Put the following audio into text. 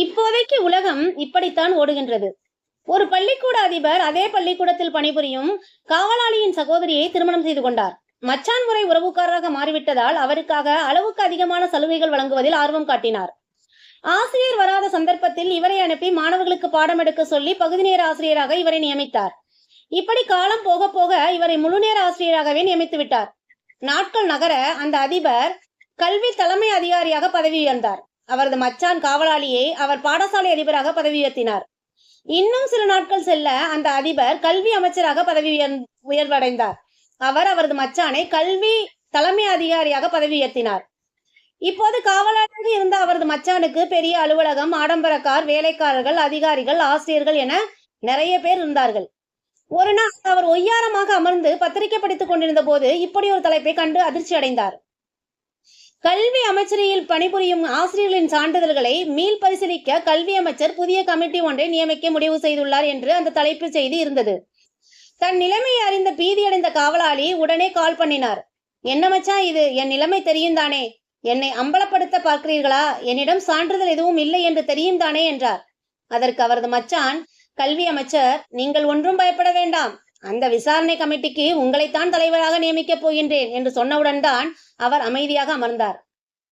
இப்போதைக்கு உலகம் இப்படித்தான் ஓடுகின்றது. ஒரு பள்ளிக்கூட அதிபர் அதே பள்ளிக்கூடத்தில் பணிபுரியும் காவலாளியின் சகோதரியை திருமணம் செய்து கொண்டார். மச்சான் முறை உறவுக்காரராக மாறிவிட்டதால் அவருக்காக அளவுக்கு அதிகமான சலுகைகள் வழங்குவதில் ஆர்வம் காட்டினார். ஆசிரியர் வராத சந்தர்ப்பத்தில் இவரை அனுப்பி மாணவர்களுக்கு பாடம் எடுக்க சொல்லி பகுதி நேர ஆசிரியராக இவரை நியமித்தார். இப்படி காலம் போக போக இவரை முழுநேர ஆசிரியராகவே நியமித்து விட்டார். நாட்கள் நகர அந்த அதிபர் கல்வி தலைமை அதிகாரியாக பதவி உயர்ந்தார். அவரது மச்சான் காவலாளியை அவர் பாடசாலை அதிபராக பதவி உயர்த்தினார் இன்னும் சில நாட்கள் செல்ல அந்த அதிபர் கல்வி அமைச்சராக பதவி உயர்- உயர்வடைந்தார். அவர் அவரது மச்சானை கல்வி தலைமை அதிகாரியாக பதவி உயர்த்தினார் இப்போது காவலாளராக இருந்த அவரது மச்சானுக்கு பெரிய அலுவலகம் ஆடம்பரக்கார் வேலைக்காரர்கள் அதிகாரிகள் ஆசிரியர்கள் என நிறைய பேர் இருந்தார்கள். ஒரு நாள் அவர் ஒய்யாரமாக அமர்ந்து பத்திரிகை படித்துக் கொண்டிருந்த போது இப்படி ஒரு தலைப்பை கண்டு அதிர்ச்சி அடைந்தார் கல்வி அமைச்சரையில் பணிபுரியும் ஆசிரியர்களின் சான்றிதழ்களை மீள் பரிசீலிக்க கல்வி அமைச்சர் புதிய கமிட்டி ஒன்றை நியமிக்க முடிவு செய்துள்ளார் என்று அந்த தலைப்பு செய்தி இருந்தது. தன் நிலைமையை அறிந்த பீதியடைந்த காவலாளி உடனே கால் பண்ணினார். என்ன மச்சான் இது? என் நிலைமை தெரியும் தானே? என்னை அம்பலப்படுத்த பார்க்கிறீர்களா? என்னிடம் சான்றிதழ் எதுவும் இல்லை என்று தெரியும் தானே? என்றார். அதற்கு அவரது மச்சான் கல்வி அமைச்சர் நீங்கள் ஒன்றும் பயப்பட வேண்டாம். அந்த விசாரணை கமிட்டிக்கு உங்களைத்தான் தலைவராக நியமிக்கப் போகின்றேன் என்று சொன்னவுடன் தான் அவர் அமைதியாக அமர்ந்தார்.